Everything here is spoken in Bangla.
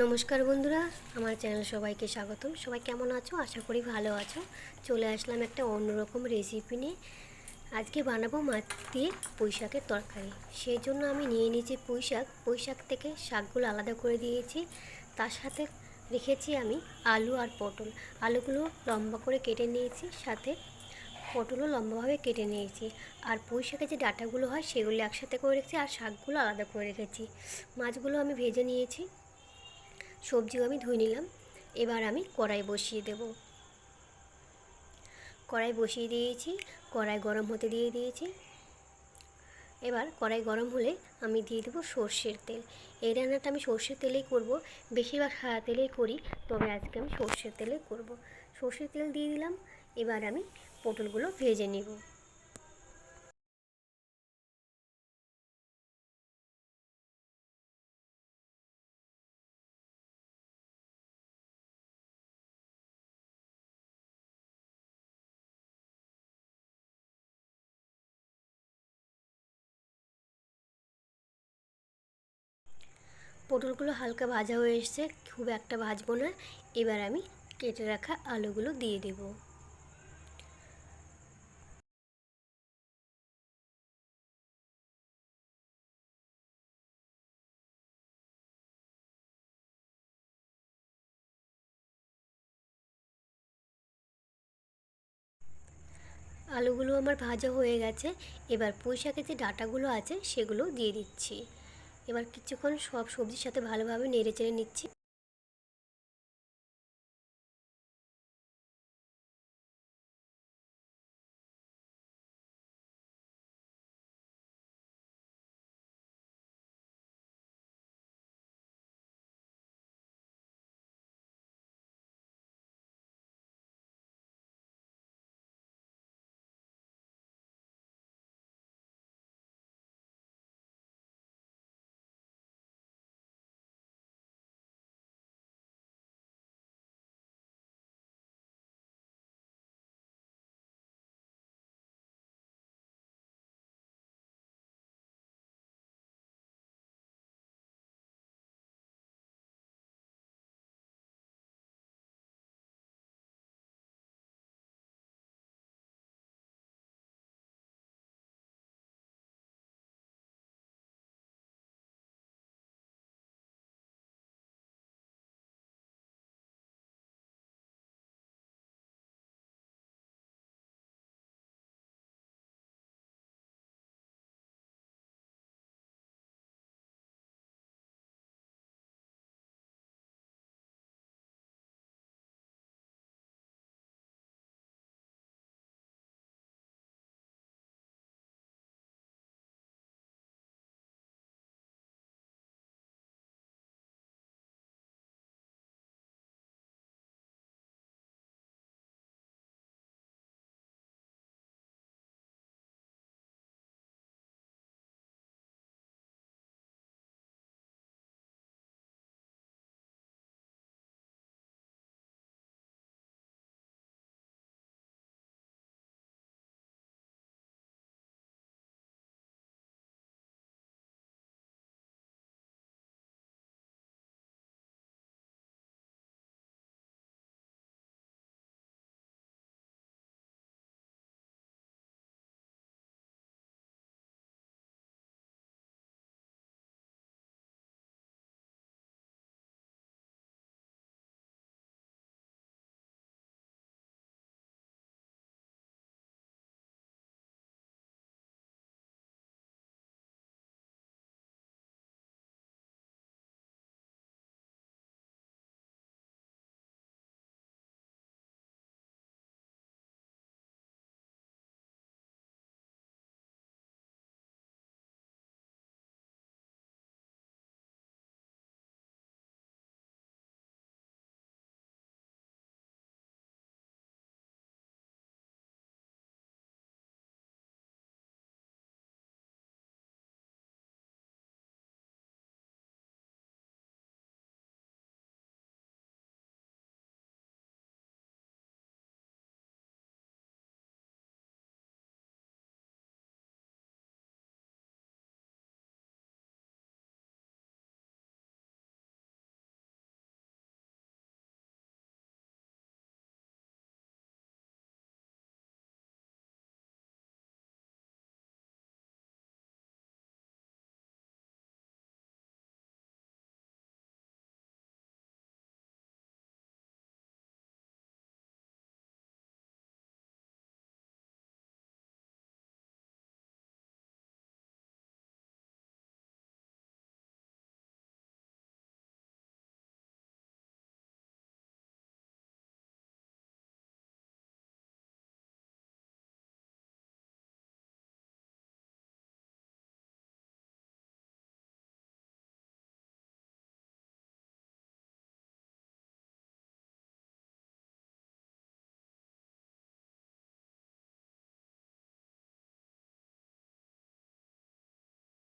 নমস্কার বন্ধুরা, আমার চ্যানেল সবাইকে স্বাগতম। সবাই কেমন আছো? আশা করি ভালো আছো। চলে আসলাম একটা অন্যরকম রেসিপি নিয়ে। আজকে বানাবো মাছ দিয়ে পুঁই শাকের তরকারি। সেই জন্য আমি নিয়ে নিয়েছি পুঁই শাক থেকে শাকগুলো আলাদা করে দিয়েছি। তার সাথে রেখেছি আমি আলু আর পটল। আলুগুলো লম্বা করে কেটে নিয়েছি, সাথে পটলও লম্বাভাবে কেটে নিয়েছি। আর পুঁই শাকের যে ডাটাগুলো হয়, সেগুলো একসাথে করে রেখেছি, আর শাকগুলো আলাদা করে রেখেছি। মাছগুলো আমি ভেজে নিয়েছি। সবজিও আমি ধুয়ে নিলাম। এবার আমি কড়াই বসিয়ে দেব। কড়াই বসিয়ে দিয়েছি, কড়াই গরম হতে দিয়ে দিয়েছি। এবার কড়াই গরম হলে আমি দিয়ে দেবো সর্ষের তেল। এই রান্নাটা আমি সর্ষের তেলেই করব, বেশিরভাগ সাদা তেলেই করি, তবে আজকে আমি সর্ষের তেলে করব। সর্ষের তেল দিয়ে দিলাম, এবার আমি পটলগুলো ভেজে নেব। পটলগুলো হালকা ভাজা হয়ে এসছে, খুব একটা ভাজবো না। এবার আমি কেটে রাখা আলুগুলো দিয়ে দেব। আলুগুলো আমার ভাজা হয়ে গেছে। এবার পুঁই শাকের যে ডাটাগুলো আছে, সেগুলো দিয়ে দিচ্ছি। এবার কিছুক্ষণ সব সবজির সাথে ভালোভাবে নেড়ে চেড়ে নিচ্ছি।